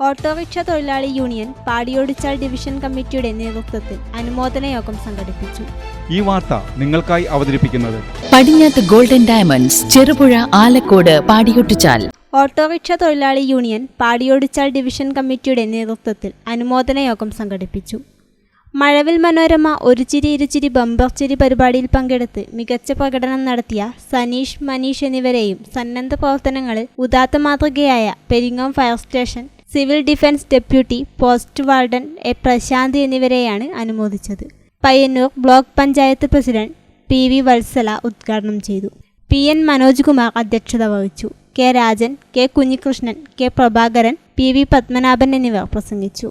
Autorickshaw തൊഴിലാളി union പാടിയോടിച്ചാൽ division കമ്മിറ്റിയുടെ നേതൃത്വത്തിൽ അനുമോദന യോഗം സംഘടിപ്പിച്ചു. ഈ വാർത്ത നിങ്ങൾക്കായി അവതരിപ്പിക്കുന്നത് Padinjath golden diamonds Cherupuzha Alakode Padiyotchal. Autorickshaw തൊഴിലാളി യൂണിയൻ പാടിയോടിച്ചാൽ ഡിവിഷൻ കമ്മിറ്റിയുടെ നേതൃത്വത്തിൽ അനുമോദന യോഗം സംഘടിപ്പിച്ചു. മഴവിൽ മനോരമ ഒരു ചിരി ഇരുചിരി ബമ്പർ ചിരി പരിപാടിയിൽ പങ്കെടുത്ത് മികച്ച പ്രകടനം നടത്തിയ സനീഷ് മനീഷ് എന്നിവരെയും സന്നദ്ധ പ്രവർത്തനങ്ങളിൽ ഉദാത്ത മാതൃകയായ Peringome fire station civil defence deputy post warden A Prashanth എന്നിവരെയാണ് അനുമോദിച്ചത്. Payyanur block panchayat president P V Valsala ഉദ്ഘാടനം ചെയ്തു. പി എൻ മനോജ് കുമാർ അധ്യക്ഷത വഹിച്ചു. K Rajan K Kunhikrishnan K Prabhakaran P V Padmanabhan എന്നിവർ പ്രസംഗിച്ചു.